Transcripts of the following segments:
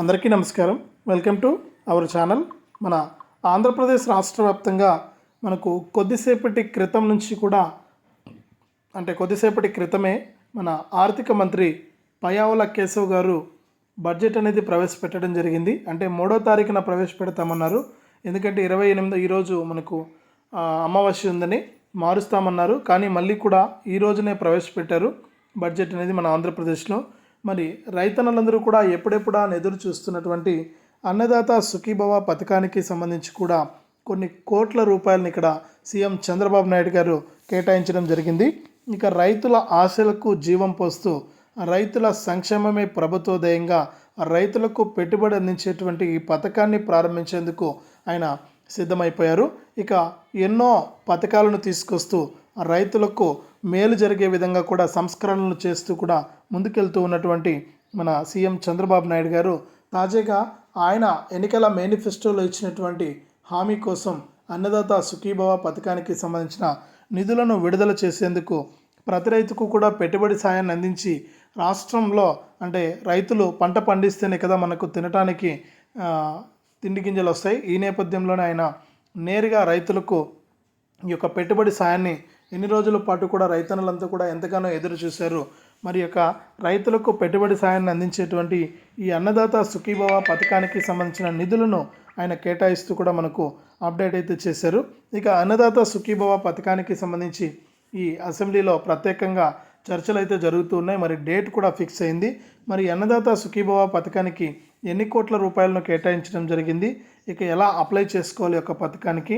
అందరికీ నమస్కారం. Welcome to our channel మన ఆంధ్రప్రదేశ్ రాష్ట్ర వ్యాప్తంగా మనకు కొద్దిసేపటి క్రితం నుంచి కూడా అంటే కొద్దిసేపటి క్రితమే మన ఆర్థిక మంత్రి పయావుల కేశవ్ గారు బడ్జెట్ అనేది ప్రవేశపెట్టడం జరిగింది. అంటే మూడో తారీఖున ప్రవేశపెడతామన్నారు. ఎందుకంటే ఇరవై ఎనిమిదో ఈరోజు మనకు అమావాస్య ఉందని మారుస్తామన్నారు. కానీ మళ్ళీ కూడా ఈ రోజునే ప్రవేశపెట్టారు. బడ్జెట్ అనేది మన ఆంధ్రప్రదేశ్లో మరి రైతన్నలందరూ కూడా ఎప్పుడెప్పుడా అని ఎదురు చూస్తున్నటువంటి అన్నదాత సుఖీభవ పథకానికి సంబంధించి కూడా కొన్ని కోట్ల రూపాయలను ఇక్కడ సీఎం చంద్రబాబు నాయుడు గారు కేటాయించడం జరిగింది. ఇక రైతుల ఆశలకు జీవం పోస్తూ రైతుల సంక్షేమమే ప్రభుత్వోదయంగా రైతులకు పెట్టుబడి అందించేటువంటి ఈ పథకాన్ని ప్రారంభించేందుకు ఆయన సిద్ధమైపోయారు. ఇక ఎన్నో పథకాలను తీసుకొస్తూ రైతులకు మేలు జరిగే విధంగా కూడా సంస్కరణలు చేస్తూ కూడా ముందుకెళ్తూ ఉన్నటువంటి మన సీఎం చంద్రబాబు నాయుడు గారు తాజాగా ఆయన ఎన్నికల మేనిఫెస్టోలో ఇచ్చినటువంటి హామీ కోసం అన్నదాత సుఖీభవ పథకానికి సంబంధించిన నిధులను విడుదల చేసేందుకు ప్రతి రైతుకు కూడా పెట్టుబడి సాయాన్ని అందించి రాష్ట్రంలో అంటే రైతులు పంట పండిస్తేనే కదా మనకు తినటానికి తిండి గింజలు వస్తాయి. ఈ నేపథ్యంలోనే ఆయన నేరుగా రైతులకు ఈ యొక్క పెట్టుబడి సాయాన్ని ఎన్ని రోజుల పాటు కూడా రైతన్నులంతా కూడా ఎంతగానో ఎదురు చూశారు. మరి యొక్క రైతులకు పెట్టుబడి సాయాన్ని అందించేటువంటి ఈ అన్నదాత సుఖీభవ పథకానికి సంబంధించిన నిధులను ఆయన కేటాయిస్తూ కూడా మనకు అప్డేట్ అయితే చేశారు. ఇక అన్నదాత సుఖీభవ పథకానికి సంబంధించి ఈ అసెంబ్లీలో ప్రత్యేకంగా చర్చలు అయితే జరుగుతూ ఉన్నాయి. మరి డేట్ కూడా ఫిక్స్ అయింది. మరి అన్నదాత సుఖీభవ పథకానికి ఎన్ని కోట్ల రూపాయలను కేటాయించడం జరిగింది? ఇక ఎలా అప్లై చేసుకోవాలి ఈ యొక్క పథకానికి?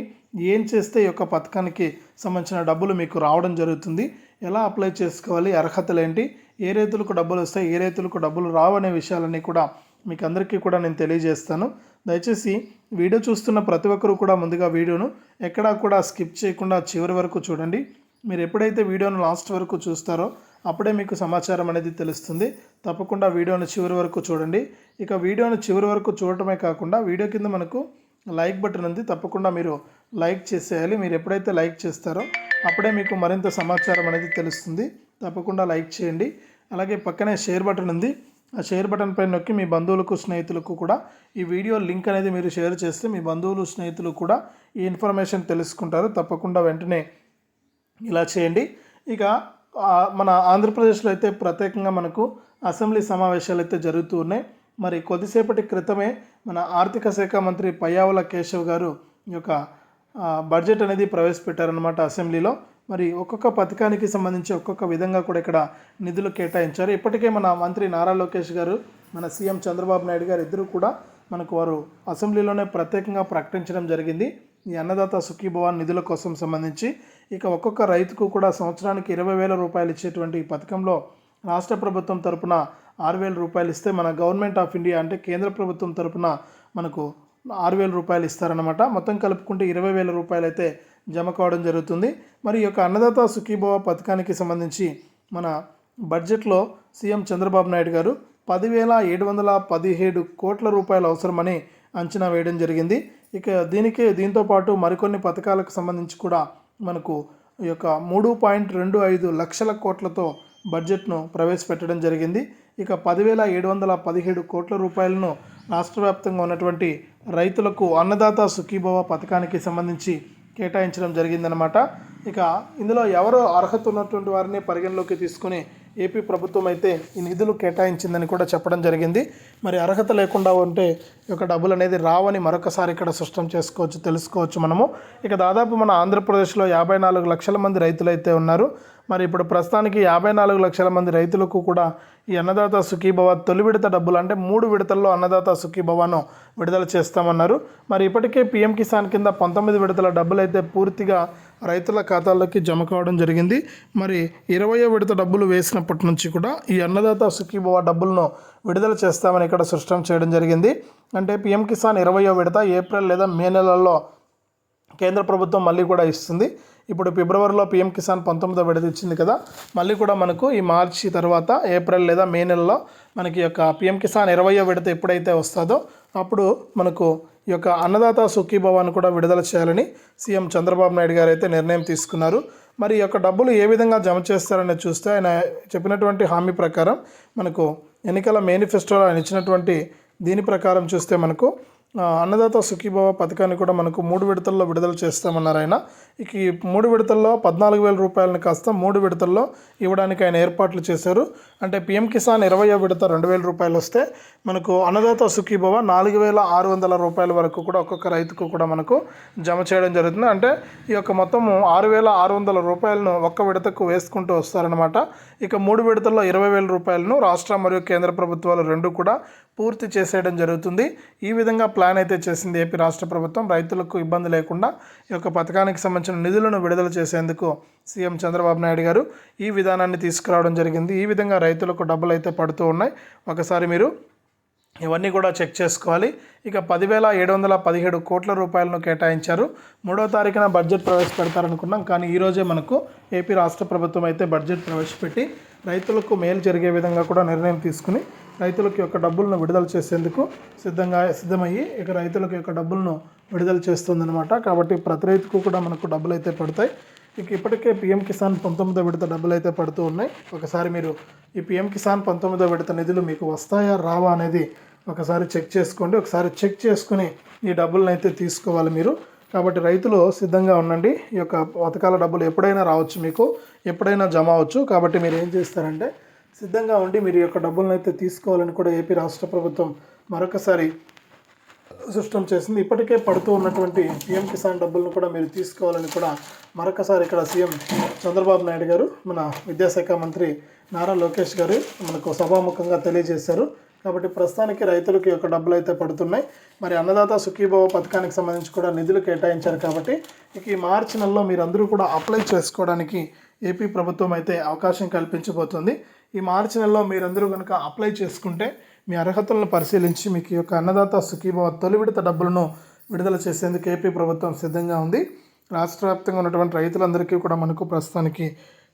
ఏం చేస్తే ఈ యొక్క పథకానికి సంబంధించిన డబ్బులు మీకు రావడం జరుగుతుంది? ఎలా అప్లై చేసుకోవాలి? అర్హతలు ఏంటి? ఏ రైతులకు డబ్బులు వస్తాయి? ఏ రైతులకు డబ్బులు రావు అనే విషయాలన్నీ కూడా మీకు అందరికీ కూడా నేను తెలియజేస్తాను. దయచేసి వీడియో చూస్తున్న ప్రతి ఒక్కరూ కూడా ముందుగా వీడియోను ఎక్కడా కూడా స్కిప్ చేయకుండా చివరి వరకు చూడండి. మీరు ఎప్పుడైతే వీడియోను లాస్ట్ వరకు చూస్తారో అప్పుడే మీకు సమాచారం అనేది తెలుస్తుంది. తప్పకుండా వీడియోను చివరి వరకు చూడండి. ఇక వీడియోను చివరి వరకు చూడటమే కాకుండా వీడియో కింద మనకు లైక్ బటన్ ఉంది. తప్పకుండా మీరు లైక్ చేసేయాలి. మీరు ఎప్పుడైతే లైక్ చేస్తారో అప్పుడే మీకు మరింత సమాచారం అనేది తెలుస్తుంది. తప్పకుండా లైక్ చేయండి. అలాగే పక్కనే షేర్ బటన్ ఉంది. ఆ షేర్ బటన్ పైన నొక్కి మీ బంధువులకు స్నేహితులకు కూడా ఈ వీడియో లింక్ అనేది మీరు షేర్ చేస్తే మీ బంధువులు స్నేహితులు కూడా ఈ ఇన్ఫర్మేషన్ తెలుసుకుంటారు. తప్పకుండా వెంటనే ఇలా చేయండి. ఇక మన ఆంధ్రప్రదేశ్లో అయితే ప్రత్యేకంగా మనకు అసెంబ్లీ సమావేశాలు అయితే జరుగుతూ ఉన్నాయి. మరి కొద్దిసేపటి క్రితమే మన ఆర్థిక శాఖ మంత్రి పయ్యావుల కేశవ్ గారు ఈ యొక్క బడ్జెట్ అనేది ప్రవేశపెట్టారనమాట అసెంబ్లీలో. మరి ఒక్కొక్క పథకానికి సంబంధించి ఒక్కొక్క విధంగా కూడా ఇక్కడ నిధులు కేటాయించారు. ఇప్పటికే మన మంత్రి నారా లోకేష్ గారు మన సీఎం చంద్రబాబు నాయుడు గారు ఇద్దరు కూడా మనకు వారు అసెంబ్లీలోనే ప్రత్యేకంగా ప్రకటించడం జరిగింది. ఈ అన్నదాత సుఖీభవన్ నిధుల కోసం సంబంధించి ఇక ఒక్కొక్క రైతుకు కూడా సంవత్సరానికి ఇరవై వేల రూపాయలు ఇచ్చేటువంటి ఈ పథకంలో రాష్ట్ర ప్రభుత్వం తరపున ఆరు వేల రూపాయలు ఇస్తే మన గవర్నమెంట్ ఆఫ్ ఇండియా అంటే కేంద్ర ప్రభుత్వం తరపున మనకు ఆరు వేల రూపాయలు ఇస్తారనమాట మొత్తం కలుపుకుంటే ఇరవై వేల రూపాయలు అయితే జమ కావడం జరుగుతుంది. మరి ఈ యొక్క అన్నదాత సుఖీభవ పథకానికి సంబంధించి మన బడ్జెట్లో సీఎం చంద్రబాబు నాయుడు గారు పదివేల ఏడు వందల పదిహేడు కోట్ల రూపాయలు అవసరమని అంచనా వేయడం జరిగింది. ఇక దీనికి దీంతో పాటు మరికొన్ని పథకాలకు సంబంధించి కూడా మనకు ఈ యొక్క మూడు పాయింట్ రెండు ఐదు లక్షల కోట్లతో బడ్జెట్ను ప్రవేశపెట్టడం జరిగింది. ఇక పదివేల ఏడు వందల పదిహేడు కోట్ల రూపాయలను రాష్ట్ర వ్యాప్తంగా ఉన్నటువంటి రైతులకు అన్నదాత సుఖీభవ పథకానికి సంబంధించి కేటాయించడం జరిగిందనమాట ఇక ఇందులో ఎవరు అర్హత ఉన్నటువంటి వారిని పరిగణలోకి తీసుకుని ఏపీ ప్రభుత్వం అయితే ఈ నిధులు కేటాయించిందని కూడా చెప్పడం జరిగింది. మరి అర్హత లేకుండా ఉంటే యొక్క డబ్బులు అనేది రావని మరొకసారి ఇక్కడ స్పష్టం చేసుకోవచ్చు తెలుసుకోవచ్చు మనము. ఇక దాదాపు మన ఆంధ్రప్రదేశ్లో యాభై నాలుగు లక్షల మంది రైతులు అయితే ఉన్నారు. మరి ఇప్పుడు ప్రస్తుతానికి యాభై నాలుగు లక్షల మంది రైతులకు కూడా ఈ అన్నదాత సుఖీభవ తొలి విడత డబ్బులు అంటే మూడు విడతల్లో అన్నదాత సుఖీభవను విడుదల చేస్తామన్నారు. మరి ఇప్పటికే పీఎం కిసాన్ కింద పంతొమ్మిది విడతల డబ్బులు అయితే పూర్తిగా రైతుల ఖాతాల్లోకి జమ కావడం జరిగింది. మరి ఇరవయో విడత డబ్బులు వేసినప్పటి నుంచి కూడా ఈ అన్నదాత సుఖీభవ డబ్బులను విడుదల చేస్తామని ఇక్కడ స్పష్టం చేయడం జరిగింది. అంటే పీఎం కిసాన్ ఇరవయో విడత ఏప్రిల్ లేదా మే నెలల్లో కేంద్ర ప్రభుత్వం మళ్ళీ కూడా ఇస్తుంది. ఇప్పుడు ఫిబ్రవరిలో పీఎం కిసాన్ పంతొమ్మిదో విడత ఇచ్చింది కదా మళ్ళీ కూడా మనకు ఈ మార్చి తర్వాత ఏప్రిల్ లేదా మే నెలలో మనకి యొక్క పీఎం కిసాన్ ఇరవయో విడత ఎప్పుడైతే వస్తుందో అప్పుడు మనకు ఈ యొక్క అన్నదాత సుఖీభవాన్ని కూడా విడుదల చేయాలని సీఎం చంద్రబాబు నాయుడు గారు అయితే నిర్ణయం తీసుకున్నారు. మరి ఈ యొక్క డబ్బులు ఏ విధంగా జమ చేస్తారని చూస్తే ఆయన చెప్పినటువంటి హామీ ప్రకారం మనకు ఎన్నికల మేనిఫెస్టోలో ఆయన ఇచ్చినటువంటి దీని ప్రకారం చూస్తే మనకు అన్నదాత సుఖీభవ పథకాన్ని కూడా మనకు మూడు విడతల్లో విడుదల చేస్తామన్నారు ఆయన. ఇక ఈ మూడు విడతల్లో పద్నాలుగు వేల రూపాయలను కాస్త మూడు విడతల్లో ఇవ్వడానికి ఆయన ఏర్పాట్లు చేశారు. అంటే పిఎం కిసాన్ ఇరవయో విడత రెండు వేల రూపాయలు వస్తే మనకు అన్నదాత సుఖీభవ నాలుగు వేల ఆరు వందల రూపాయల వరకు కూడా ఒక్కొక్క రైతుకు కూడా మనకు జమ చేయడం జరుగుతుంది. అంటే ఈ యొక్క మొత్తం ఆరు వేల ఆరు వందల రూపాయలను ఒక్క విడతకు వేసుకుంటూ వస్తారనమాట ఇక మూడు విడతల్లో ఇరవై వేల రూపాయలను రాష్ట్ర మరియు కేంద్ర ప్రభుత్వాలు రెండు కూడా పూర్తి చేసేయడం జరుగుతుంది. ఈ విధంగా ప్లాన్ అయితే చేసింది ఏపీ రాష్ట్ర ప్రభుత్వం. రైతులకు ఇబ్బంది లేకుండా ఈ యొక్క పథకానికి సంబంధించిన నిధులను విడుదల చేసేందుకు సీఎం చంద్రబాబు నాయుడు గారు ఈ విధానాన్ని తీసుకురావడం జరిగింది. ఈ విధంగా రైతులకు డబ్బులు అయితే పడుతూ ఉన్నాయి. ఒకసారి మీరు ఇవన్నీ కూడా చెక్ చేసుకోవాలి. ఇక పదివేల ఏడు వందల పదిహేడు కోట్ల రూపాయలను కేటాయించారు. మూడో తారీఖున బడ్జెట్ ప్రవేశపెడతారనుకున్నాం. కానీ ఈరోజే మనకు ఏపీ రాష్ట్ర ప్రభుత్వం అయితే బడ్జెట్ ప్రవేశపెట్టి రైతులకు మేలు జరిగే విధంగా కూడా నిర్ణయం తీసుకుని రైతులకు యొక్క డబ్బులను విడుదల చేసేందుకు సిద్ధంగా సిద్ధమయ్యి ఇక రైతులకు యొక్క డబ్బులను విడుదల చేస్తుందన్నమాట. కాబట్టి ప్రతి రైతుకు కూడా మనకు డబ్బులు అయితే పడతాయి. ఇక ఇప్పటికే పిఎం కిసాన్ పంతొమ్మిదో విడత డబ్బులు అయితే పడుతూ ఉన్నాయి. ఒకసారి మీరు ఈ పిఎం కిసాన్ పంతొమ్మిదో విడత నిధులు మీకు వస్తాయా రావా అనేది ఒకసారి చెక్ చేసుకోండి. ఒకసారి చెక్ చేసుకుని ఈ డబ్బులను అయితే తీసుకోవాలి మీరు. కాబట్టి రైతులు సిద్ధంగా ఉండండి. ఈ యొక్క పథకాల డబ్బులు ఎప్పుడైనా రావచ్చు మీకు ఎప్పుడైనా జమ అవచ్చు కాబట్టి మీరు ఏం చేస్తారంటే సిద్ధంగా ఉండి మీరు యొక్క డబ్బులను అయితే తీసుకోవాలని కూడా ఏపీ రాష్ట్ర ప్రభుత్వం మరొకసారి సృష్టం చేసింది. ఇప్పటికే పడుతూ ఉన్నటువంటి పిఎం కిసాన్ డబ్బులను కూడా మీరు తీసుకోవాలని కూడా మరొకసారి ఇక్కడ సీఎం చంద్రబాబు నాయుడు గారు మన విద్యాశాఖ మంత్రి నారా లోకేష్ గారు మనకు సభాముఖంగా తెలియజేశారు. కాబట్టి ప్రస్తుతానికి రైతులకు యొక్క డబ్బులు అయితే పడుతున్నాయి. మరి అన్నదాత సుఖీభవ పథకానికి సంబంధించి కూడా నిధులు కేటాయించారు కాబట్టి ఇక ఈ మార్చి నెలలో మీరందరూ కూడా అప్లై చేసుకోవడానికి ఏపీ ప్రభుత్వం అయితే అవకాశం కల్పించబోతుంది. ఈ మార్చి నెలలో మీరందరూ కనుక అప్లై చేసుకుంటే మీ అర్హతలను పరిశీలించి మీకు ఈ యొక్క అన్నదాత సుఖీభవ తొలి విడత డబ్బులను విడుదల చేసేందుకు ఏపీ ప్రభుత్వం సిద్ధంగా ఉంది. రాష్ట్ర వ్యాప్తంగా ఉన్నటువంటి రైతులందరికీ కూడా మనకు ప్రస్తుతానికి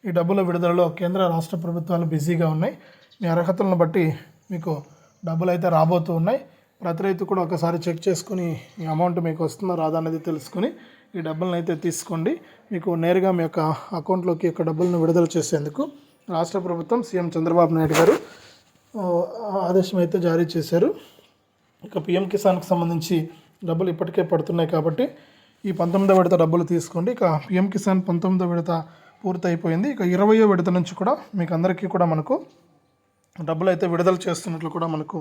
ఈ డబ్బుల విడుదలలో కేంద్ర రాష్ట్ర ప్రభుత్వాలు బిజీగా ఉన్నాయి. మీ అర్హతలను బట్టి మీకు డబ్బులు అయితే రాబోతూ ఉన్నాయి. ప్రతి రైతు కూడా ఒకసారి చెక్ చేసుకుని ఈ అమౌంట్ మీకు వస్తుందా రాదా అనేది తెలుసుకుని ఈ డబ్బులను అయితే తీసుకోండి. మీకు నేరుగా మీ యొక్క అకౌంట్లోకి యొక్క డబ్బులను విడుదల చేసేందుకు రాష్ట్ర ప్రభుత్వం సీఎం చంద్రబాబు నాయుడు గారు ఆదేశం అయితే జారీ చేశారు. ఇక పిఎం కిసాన్కి సంబంధించి డబ్బులు ఇప్పటికే పడుతున్నాయి కాబట్టి ఈ పంతొమ్మిదో విడత డబ్బులు తీసుకోండి. ఇక పిఎం కిసాన్ పంతొమ్మిదో విడత పూర్తయిపోయింది. ఇక ఇరవయో విడత నుంచి కూడా మీకు అందరికీ కూడా మనకు డబ్బులు అయితే విడుదల చేస్తున్నట్లు కూడా మనకు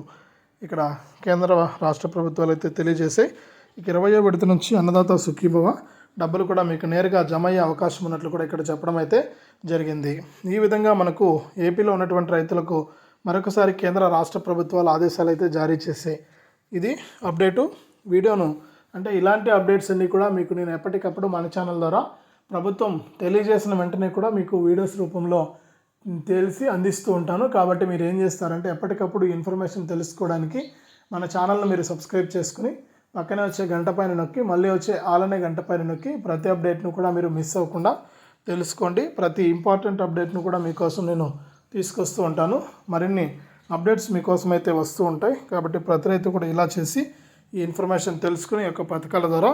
ఇక్కడ కేంద్ర రాష్ట్ర ప్రభుత్వాలు అయితే తెలియజేసాయి ఇక ఇరవయో విడత నుంచి అన్నదాత సుఖీభవ డబ్బులు కూడా మీకు నేరుగా జమ అయ్యే అవకాశం ఉన్నట్లు కూడా ఇక్కడ చెప్పడం అయితే జరిగింది. ఈ విధంగా మనకు ఏపీలో ఉన్నటువంటి రైతులకు మరొకసారి కేంద్ర రాష్ట్ర ప్రభుత్వాల ఆదేశాలు అయితే జారీ చేసాయి ఇది అప్డేటు వీడియోను. అంటే ఇలాంటి అప్డేట్స్ అన్నీ కూడా మీకు నేను ఎప్పటికప్పుడు మన ఛానల్ ద్వారా ప్రభుత్వం తెలియజేసిన వెంటనే కూడా మీకు వీడియోస్ రూపంలో తెలిసి అందిస్తూ ఉంటాను. కాబట్టి మీరు ఏం చేస్తారంటే ఎప్పటికప్పుడు ఇన్ఫర్మేషన్ తెలుసుకోవడానికి మన ఛానల్ను మీరు సబ్స్క్రైబ్ చేసుకుని పక్కనే వచ్చే గంట పైన నొక్కి మళ్ళీ వచ్చే ఆలనే గంట పైన నొక్కి ప్రతి అప్డేట్ను కూడా మీరు మిస్ అవ్వకుండా తెలుసుకోండి. ప్రతి ఇంపార్టెంట్ అప్డేట్ను కూడా మీకోసం నేను తీసుకొస్తూ ఉంటాను. మరిన్ని అప్డేట్స్ మీకోసం అయితే వస్తూ ఉంటాయి. కాబట్టి ప్రతి రైతు కూడా ఇలా చేసి ఈ ఇన్ఫర్మేషన్ తెలుసుకుని యొక్క పథకాల ద్వారా